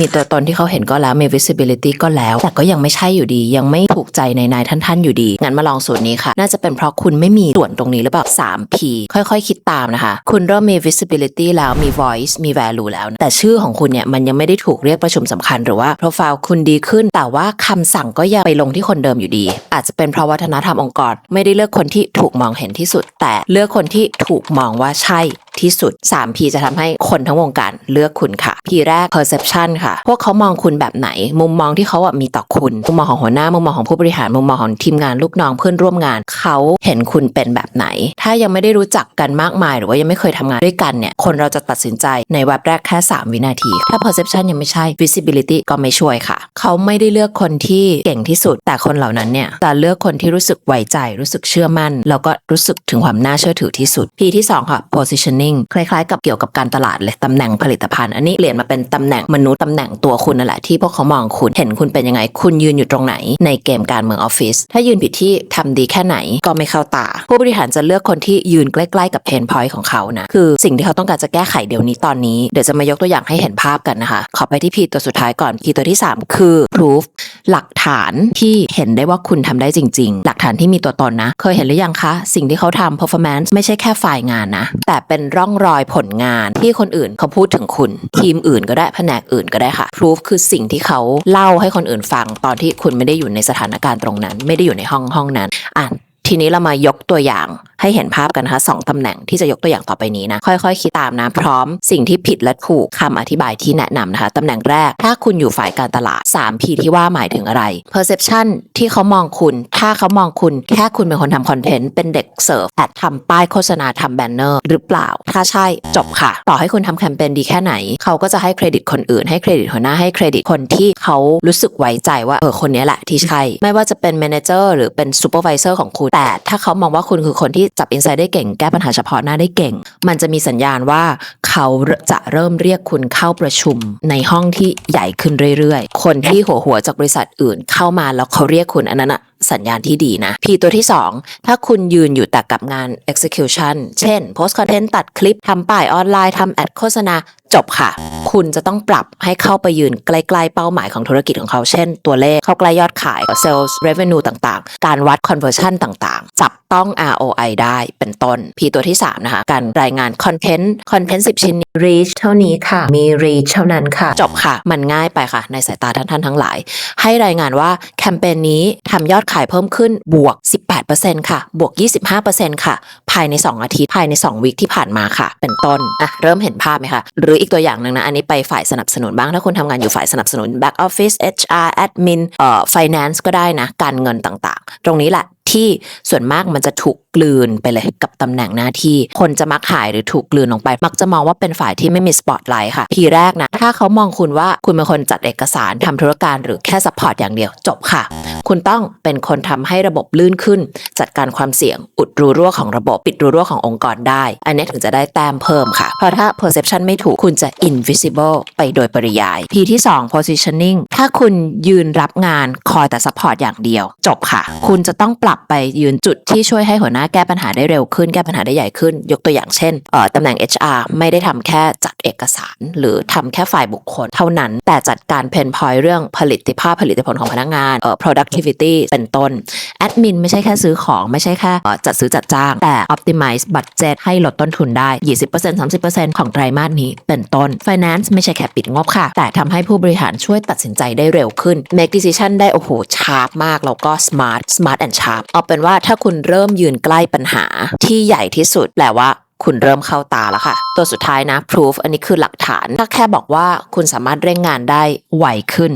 มีตัวตนที่เขาเห็นก็แล้วมี visibility ก็แล้ว แต่ก็ยังไม่ใช่อยู่ดี ยังไม่ถูกใจในนายท่านๆอยู่ดี งั้นมาลองสูตรนี้ค่ะ น่าจะเป็นเพราะคุณไม่มีส่วนตรงนี้หรือเปล่า 3P ค่อยๆ คิดตามนะคะ คุณเริ่มมี visibility แล้วมี voice มี value แล้ว แต่ชื่อของคุณเนี่ยมันยังไม่ได้ถูกเรียกประชุมสำคัญหรือว่า profile คุณดีขึ้น แต่ว่าคำสั่งก็ยังไปลงที่คนเดิมอยู่ดี อาจจะเป็นเพราะวัฒนธรรมองค์กร ไม่ได้เลือกคนที่ถูกมองเห็นที่สุด แต่เลือกคนที่ถูกมองว่าใช่ ที่สุด 3P จะทำให้คนทั้งวงการเลือกคุณค่ะ P แรก perception ค่ะ พวกเขามองคุณแบบไหน มุมมองที่เขาอะมีต่อคุณ มุมมองของหัวหน้า มุมมองของผู้บริหาร มุมมองของทีมงานลูกน้องเพื่อนร่วมงาน เขาเห็นคุณเป็นแบบไหน ถ้ายังไม่ได้รู้จักกันมากมาย หรือว่ายังไม่เคยทำงานด้วยกันเนี่ย คนเราจะตัดสินใจในแวบแรกแค่ 3 วินาที ถ้า perception ยังไม่ใช่ visibility ก็ไม่ช่วยค่ะ เขาไม่ได้เลือกคนที่เก่งที่สุด แต่คนเหล่านั้นเนี่ยจะเลือกคนที่รู้สึกไว้ใจ รู้สึกเชื่อมั่น แล้วก็รู้สึกถึงความน่าเชื่อถือที่สุด P ที่สองค่ะ positioning คล้ายๆ กับเกี่ยวกับการตลาดเลยตำแหน่งผลิตภัณฑ์ อันนี้เปลี่ยนมาเป็นตำแหน่งมนุษย์ตำแหน่งตัวคุณนั่นแหละที่พวกเขามองคุณเห็นคุณเป็นยังไง คุณยืนอยู่ตรงไหน ในเกมการเมืองออฟฟิศถ้ายืนผิดที่ทำดีแค่ไหนก็ไม่เข้าตา ผู้บริหารจะเลือกคนที่ยืนใกล้ๆกับเพนพอยต์ของเขานะคือสิ่งที่เขาต้องการจะแก้ไขเดี๋ยวนี้ตอนนี้เดี๋ยวจะมายกตัวอย่างให้เห็นภาพกันนะคะขอไปที่ P ตัวสุดท้ายก่อน P ตัวที่ 3 คือ proof หลักฐานที่เห็นได้ว่าคุณทำได้จริง ๆ หลักฐานที่มีตัวตนนะ เคยเห็นหรือยังคะ สิ่งที่เขาทำ performance ไม่ใช่แค่ฝ่ายงานนะ แต่เป็นร่องรอยผลงานที่คนอื่นเขาพูดถึงคุณ ทีมอื่นก็ได้แผนกอื่นก็ได้ค่ะ proof คือสิ่งที่เขาเล่าให้คนอื่นฟังตอนที่คุณไม่ได้อยู่ในสถานการณ์ตรงนั้น ไม่ได้อยู่ในห้องห้องนั้น อะทีนี้เรามายกตัวอย่าง ให้เห็นภาพกันนะคะสองตำแหน่งที่จะยกตัวอย่างต่อไปนี้นะ ค่อยๆ คิดตามนะพร้อมสิ่งที่ผิดและถูกคำอธิบายที่แนะนำนะคะตำแหน่งแรก ถ้าคุณอยู่ฝ่ายการตลาด 3P ที่ว่าหมายถึงอะไร perception ที่เขามองคุณ ถ้าเขามองคุณ แค่คุณเป็นคนทำคอนเทนต์เป็นเด็กเสิร์ฟแอดทำป้ายโฆษณาทำแบนเนอร์หรือเปล่า ถ้าใช่จบค่ะ ต่อให้คุณทำแคมเปญดีแค่ไหน เขาก็จะให้เครดิตคนอื่นให้เครดิตหัวหน้าให้เครดิตคนที่เขารู้สึกไว้ใจว่าเออคนนี้แหละที่ใช่ไม่ว่าจะเป็นแมเนเจอร์หรือเป็นซูเปอร์วิเซอร์ของคุณแต่ถ้าเขามองว่าคุณคือคนที่จับอินไซด์ได้เก่ง แก้ปัญหาเฉพาะหน้าได้เก่ง มันจะมีสัญญาณว่าเขาจะเริ่มเรียกคุณเข้าประชุม ในห้องที่ใหญ่ขึ้นเรื่อยๆ คนที่หัวหัวจากบริษัทอื่นเข้ามาแล้วเขาเรียกคุณอันนั้นอะสัญญาณที่ดีนะ P ตัวที่ 2 ถ้าคุณยืนอยู่แต่กับงาน execution เช่น post content ตัดคลิปทำป้ายออนไลน์ทำแอดโฆษณา จบค่ะ คุณจะต้องปรับให้เข้าไปยืนใกล้ๆเป้าหมายของธุรกิจของเขา เช่น ตัวเลขเข้าใกล้ยอดขาย sales revenue ต่างๆ การวัด conversion ต่างๆ จับต้อง ROI ได้เป็นต้น P ตัวที่ 3 นะคะ การรายงาน content content 10 ชิ้น reach เท่านี้ค่ะ มี reach เท่านั้นค่ะ จบค่ะ มันง่ายไปค่ะ ในสายตาท่านท่านๆทั้งหลาย ให้รายงานว่าแคมเปญนี้ทำยอดขายเพิ่มขึ้นบวก 18%ค่ะ บวก 25%ค่ะ ภายใน 2 อาทิตย์ ภายใน 2 วิคที่ผ่านมาค่ะ เป็นต้นอะเริ่มเห็นภาพไหมคะ หรืออีกตัวอย่างหนึ่งนะ อันนี้ไปฝ่ายสนับสนุนบ้าง ถ้าคุณทำงานอยู่ฝ่ายสนับสนุน back office HR admin เอ่อ finance ก็ได้นะ การเงินต่างๆ ตรงนี้แหละที่ส่วนมากมันจะถูกกลืนไปเลยกับตำแหน่งหน้าที่ คนจะมักหายหรือถูกกลืนลงไป มักจะมองว่าเป็นฝ่ายที่ไม่มีสปอตไลท์ค่ะ ทีแรกนะ ถ้าเขามองคุณว่าคุณเป็นคนจัดเอกสารทำธุรการหรือแค่สปอร์ตอย่างเดียวจบค่ะ คุณต้องเป็นคนทำให้ระบบลื่นขึ้น จัดการความเสี่ยง อุดรูรั่วของระบบ ปิดรูรั่วขององค์กรได้ อันนี้ถึงจะได้แต้มเพิ่มค่ะ เพราะถ้า perception ไม่ถูกคุณจะ invisible ไปโดยปริยาย P ที่ 2 positioning ถ้าคุณยืนรับงานคอยแต่ support อย่างเดียว จบค่ะ คุณจะต้องปรับไปยืนจุดที่ช่วยให้หัวหน้าแก้ปัญหาได้เร็วขึ้นแก้ปัญหาได้ใหญ่ขึ้น ยกตัวอย่างเช่นเอ่อตำแหน่ง HR ไม่ได้ทำแค่จัดเอกสาร หรือทำแค่ฝ่ายบุคคล เท่านั้นแต่จัดการเพนพอยเรื่องผลิตภาพผลิตผลของพนักงานเอ่อ productivity เป็นต้นแอดมินไม่ใช่แค่ซื้อของ ไม่ใช่แค่จัดซื้อจัดจ้าง แต่ optimize budget ให้ลดต้นทุนได้ 20% 30%ของไตรมาสนี้เป็นต้น finance ไม่ใช่แค่ปิดงบค่ะ แต่ทำให้ผู้บริหารช่วยตัดสินใจได้เร็วขึ้น make decision ได้โอ้โห sharp มาก แล้วก็ smart smart and sharp เอาเป็นว่าถ้าคุณเริ่มยืนใกล้ปัญหาที่ใหญ่ที่สุดแปลว่าคุณเริ่มเข้าตาแล้วค่ะ ตัวสุดท้ายนะ proof อันนี้คือหลักฐาน ถ้าแค่บอกว่าคุณสามารถเร่งงานได้ไวขึ้น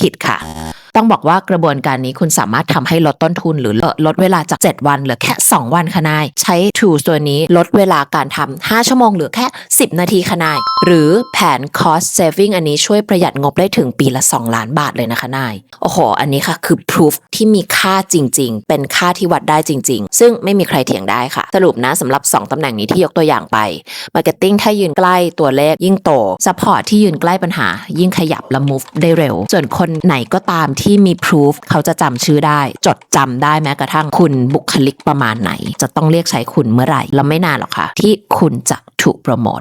ผิดค่ะต้องบอกว่ากระบวนการนี้คุณสามารถทำให้ลดต้นทุนหรือลดเวลาจาก 7 วันเหลือแค่ 2 วันคะนาย ใช้ tools ตัวนี้ลดเวลาการทำ5ชั่วโมงเหลือแค่ 10 นาทีคะนาย หรือแผน cost saving อันนี้ช่วยประหยัดงบได้ถึงปีละ 2 ล้านบาทเลยนะคะนาย โอ้โห อันนี้ค่ะคือ proof ที่มีค่าจริง ๆ เป็นค่าที่วัดได้จริง ๆ ซึ่งไม่มีใครเถียงได้ค่ะ สรุปนะสำหรับ 2 ตำแหน่งนี้ที่ยกตัวอย่างไป marketing ถ้ายืนใกล้ตัวเลขยิ่งโต support ที่ยืนใกล้ปัญหา ยิ่งขยับและ move ได้เร็ว ส่วนคนไหนก็ตามที่มี proof เขาจะจำชื่อได้ จดจำได้แม้กระทั่งคุณบุคลิกประมาณไหน จะต้องเรียกใช้คุณเมื่อไหร่ แล้วไม่นานหรอกค่ะ ที่คุณจะถูกโปรโมท